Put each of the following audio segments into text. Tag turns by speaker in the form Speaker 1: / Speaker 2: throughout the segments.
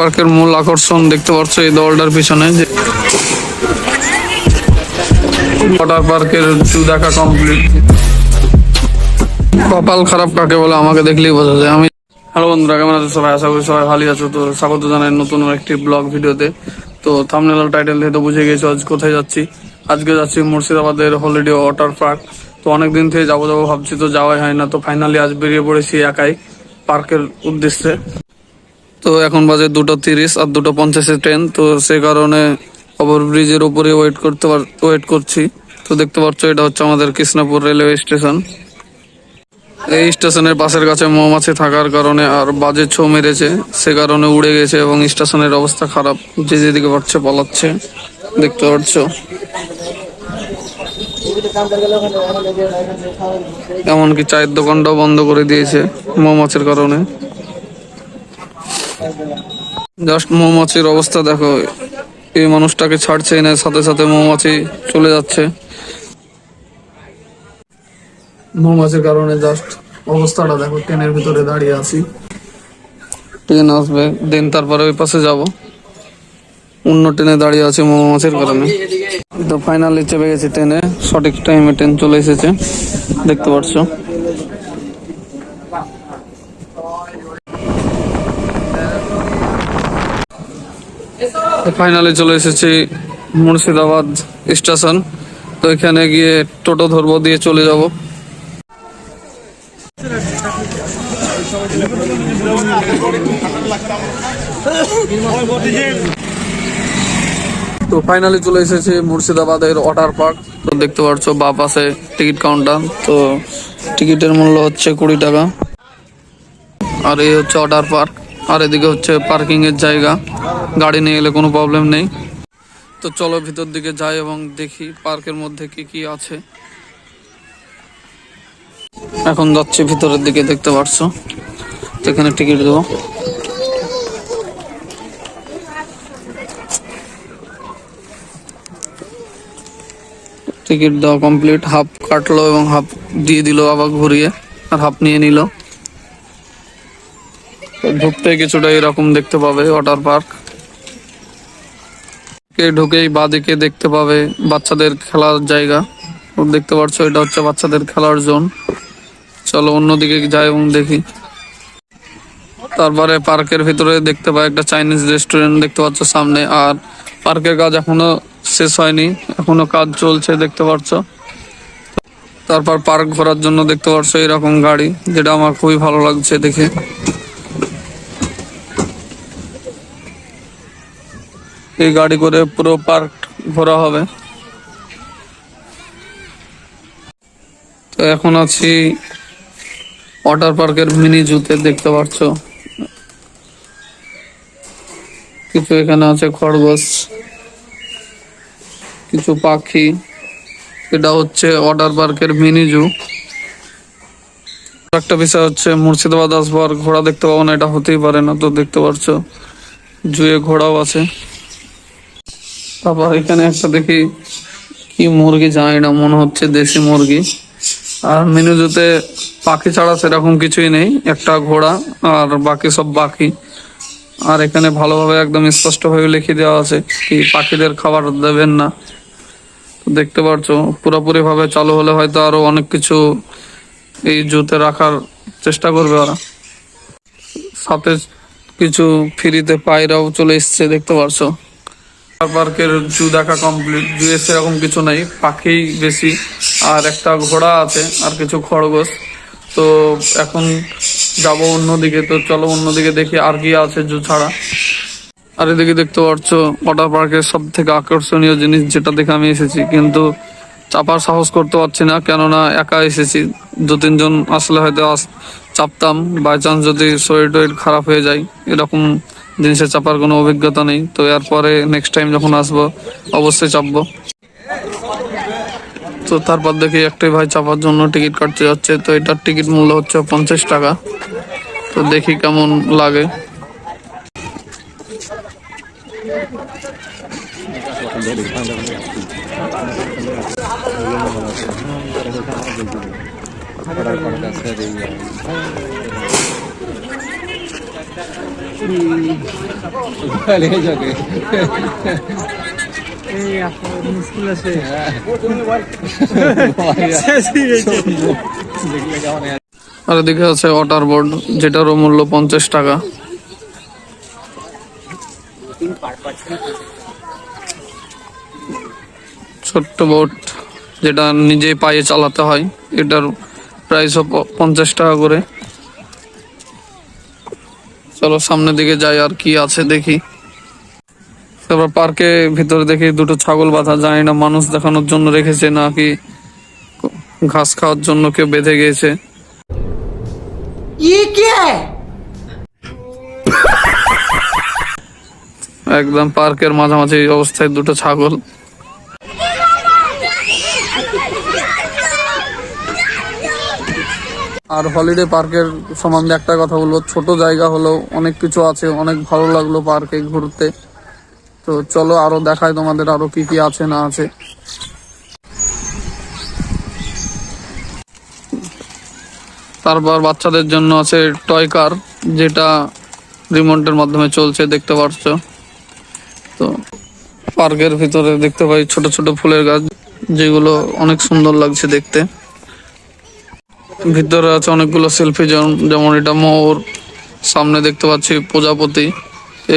Speaker 1: পার্কের মূল আকর্ষণ দেখতে পাচ্ছ এই দেওয়ালটার পিছনে যে ওয়াটার পার্কের দেখা কমপ্লিট কপাল খারাপ কাকে বলে আমাকে দেখলেই বোঝা যায়। আমি হ্যালো বন্ধুরা, কেমন আছো? সবাই আশা করি সবাই ভালোই আছো। তো স্বাগত জানাই নতুন একটি ব্লগ ভিডিওতে। তো থামনেল টাইটেল দিয়ে তো বুঝে গেছো আজ কোথায় যাচ্ছি। আজকে যাচ্ছি মুর্শিদাবাদের হলিডে ওয়াটার পার্ক তো অনেকদিন থেকে যাব যাব ভাবছি, তো যাওয়াই হয় না। তো ফাইনালি আজ বেরিয়ে পড়েছি একাই পার্কের উদ্দেশ্যে। তো এখন বাজে দুটো তিরিশ আর দুটো পঞ্চাশে ট্রেন তো সে কারণে ওভার ব্রিজের উপরে ওয়েট করতে ওয়েট করছি। তো দেখতে পাচ্ছ এটা হচ্ছে আমাদের কৃষ্ণপুর রেলওয়ে স্টেশন এই স্টেশনের পাশের কাছে মৌমাছি থাকার কারণে আর বাজে ছো মেরেছে। সে কারণে উড়ে গেছে এবং স্টেশনের অবস্থা খারাপ। যে যেদিকে পাচ্ছে পালাচ্ছে। দেখতে পাচ্ছ এমনকি চায়ের দোকানটাও বন্ধ করে দিয়েছে মৌমাছির কারণে। জাস্ট মৌমাছির অবস্থা দেখো। এই মানুষটাকে ছাড়ছে না সাথে সাথে মৌমাছি চলে যাচ্ছে। মৌমাছির কারণে জাস্ট অবস্থাটা দেখো ট্রেনের ভিতরে দাঁড়িয়ে আছি। ট্রেন আসবে দেন তারপরে ওই পাশে যাব। অন্য ট্রেনে দাঁড়িয়ে আছে মৌমাছির কারণে। তো ফাইনালি চেপে গেছি ট্রেনে সঠিক টাইমে ট্রেন চলে এসেছে। দেখতে পাচ্ছ? ফাইনালি চলে এসেছি মুর্শিদাবাদ স্টেশন। তো এখানে গিয়ে টোটো ধরবো, দিয়ে চলে যাব। তো ফাইনালি চলে এসেছি মুর্শিদাবাদের ওয়াটার পার্ক। তো দেখতে পাচ্ছ বা পাশে টিকিট কাউন্টার তো টিকিটের মূল্য হচ্ছে কুড়ি টাকা। আর এই হচ্ছে ওয়াটার পার্ক। আর এদিকে হচ্ছে পার্কিং এর জায়গা। গাড়ি নিয়ে এলে কোনো প্রবলেম নেই। তো চলো ভিতর দিকে যাই এবং দেখি পার্কের মধ্যে কি কি আছে। এখন যাচ্ছি ভিতরের দিকে, দেখতে পারছ? এখানে টিকিট দেবো। টিকিট দেওয়া কমপ্লিট হাফ কাটলো এবং হাফ দিয়ে দিল আবার ঘুরিয়ে, আর হাফ নিয়ে নিল। ঢুকতে কিছুটা এরকম দেখতে পাবে ওয়াটার পার্ক। কে ঢুকেই বাদিকে দেখতে পাবে বাচ্চাদের খেলার জায়গা। দেখতে পাচ্ছ, এটা হচ্ছে বাচ্চাদের খেলার জোন। চলো অন্যদিকে যাই এবং দেখি। তারপরে পার্কের ভিতরে দেখতে পাই একটা চাইনিজ রেস্টুরেন্ট দেখতে পাচ্ছ সামনে। আর পার্কের কাজ এখনও শেষ হয়নি, এখনও কাজ চলছে দেখতে পাচ্ছ। তারপর পার্ক ঘোরার জন্য দেখতে পাচ্ছ এরকম গাড়ি, যেটা আমার খুবই ভালো লাগছে দেখে। এই গাড়ি করে পুরো পার্ক ঘোরা হবে। তো এখন আছি ওয়াটার পার্কের মিনি জুতে, দেখতে পাচ্ছ? কিছু এখানে আছে খরগোশ, কিছু পাখি। এটা হচ্ছে ওয়াটার পার্কের মিনি জু। একটা বিষয় হচ্ছে মুর্শিদাবাদ আসবার ঘোড়া দেখতে পাবো না, এটা হতেই পারে না, তো দেখতে পাচ্ছ? জুয়ে ঘোড়াও আছে। তারপর এখানে একটা দেখি কি মুরগি, জানি না, মনে হচ্ছে দেশি মুরগি। আর মেনুজুতে পাখি ছাড়া সেরকম কিছুই নেই, একটা ঘোড়া আর বাকি সব বাকি আর এখানে ভালোভাবে একদম স্পষ্টভাবে লিখে দেওয়া আছে কি পাখিদের খাবার দেবেন না। দেখতে পারছ পুরোপুরি ভাবে চালু হলে হয়তো আরও অনেক কিছু এই জুতে রাখার চেষ্টা করবে ওরা। সাথে কিছু ফ্রিতে পায়রাও চলে এসছে, দেখতে পারছ। পার্কের জু দেখা কমপ্লিট জুয়ে সেরকম কিছু নাই, পাখি বেশি। আর একটা ঘোড়া আছে, আর কিছু খরগোশ। তো এখন যাব অন্যদিকে, তো চলো অন্যদিকে দেখি আর কি আছে জু ছাড়া। আর এদিকে দেখতে পাচ্ছ, ওয়াটার পার্কের সব থেকে আকর্ষণীয় জিনিস যেটা দেখে আমি এসেছি। কিন্তু চাপার সাহস করতে পারছি না, কেননা একা এসেছি। দু তিনজন আসলে হয়তো চাপতাম। বাই চান্স যদি শরীর টরীর খারাপ হয়ে যায়, এরকম জিনিসের চাপার কোনো অভিজ্ঞতা নেই। তো এরপরে নেক্সট টাইম যখন আসব, অবশ্যই চাপবো। তো তারপর দেখি একটাই ভাই চাপার জন্য টিকিট কাটতে যাচ্ছে। তো এটার টিকিট মূল্য হচ্ছে পঞ্চাশ টাকা। তো দেখি কেমন লাগে। আর এদিকে আছে ওয়াটার বোর্ড যেটারও মূল্য পঞ্চাশ টাকা। ছোট্ট বোট যেটা নিজে পায়ে চালাতে হয় এটার প্রাইস পঞ্চাশ টাকা করে। চলো সামনের দিকে যাই আর কি আছে দেখি। তারপর পার্কে ভিতরে দেখি দুটো ছাগল বাঁধা জানি না মানুষ দেখানোর জন্য রেখেছে নাকি ঘাস খাওয়ার জন্য কেউ বেঁধে গিয়েছে।
Speaker 2: ইয়ে
Speaker 1: একদম পার্কের মাঝামাঝি অবস্থায় দুটো ছাগল। আর হলিডে পার্কের সম্বন্ধে একটা কথা বলব। ছোট জায়গা হলেও অনেক কিছু আছে, অনেক ভালো লাগল পার্কে ঘুরতে। তো চলো আরও দেখায় তোমাদের আরও কি কি আছে না আছে। তারপর বাচ্চাদের জন্য আছে টয় কার যেটা রিমোটের মাধ্যমে চলছে, দেখতে পাচ্ছ তো পার্কের ভিতরে দেখতে পাই ছোট ছোট ফুলের গাছ, যেগুলো অনেক সুন্দর লাগছে দেখতে। ভিতরে আছে অনেকগুলো সেলফি যেমন এটা মোর, সামনে দেখতে পাচ্ছি প্রজাপতি।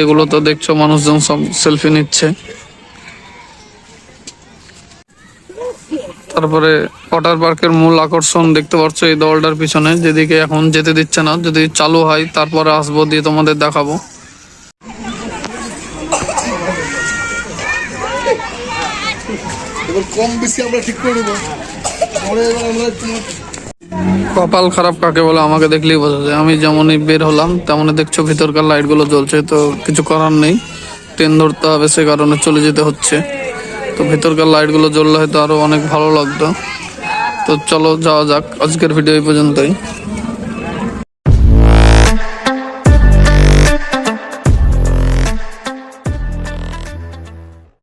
Speaker 1: এগুলো তো দেখছ মানুষজন সব সেলফি নিচ্ছে। তারপরে ওয়াটার পার্কের মূল আকর্ষণ দেখতে পাচ্ছ এই দলটার পিছনে, যেদিকে এখন যেতে দিচ্ছে না। যদি চালু হয়, তারপরে আসব, দিয়ে তোমাদের দেখাবো।
Speaker 3: কম বেশি আমরা ঠিক করে নেব।
Speaker 1: কপাল খারাপ কাকে বলে আমাকে দেখলেই বোঝা যায়। আমি যেমনই বের হলাম, তেমনই দেখছ ভিতরকার লাইটগুলো জ্বলছে, তো কিছু করার নেই। ট্রেন ধরতে হবে, সে কারণে চলে যেতে হচ্ছে। তো ভিতরকার লাইটগুলো জ্বললে হয়তো আরও অনেক ভালো লাগতো। তো চলো, যাওয়া যাক। আজকের ভিডিও এই পর্যন্তই।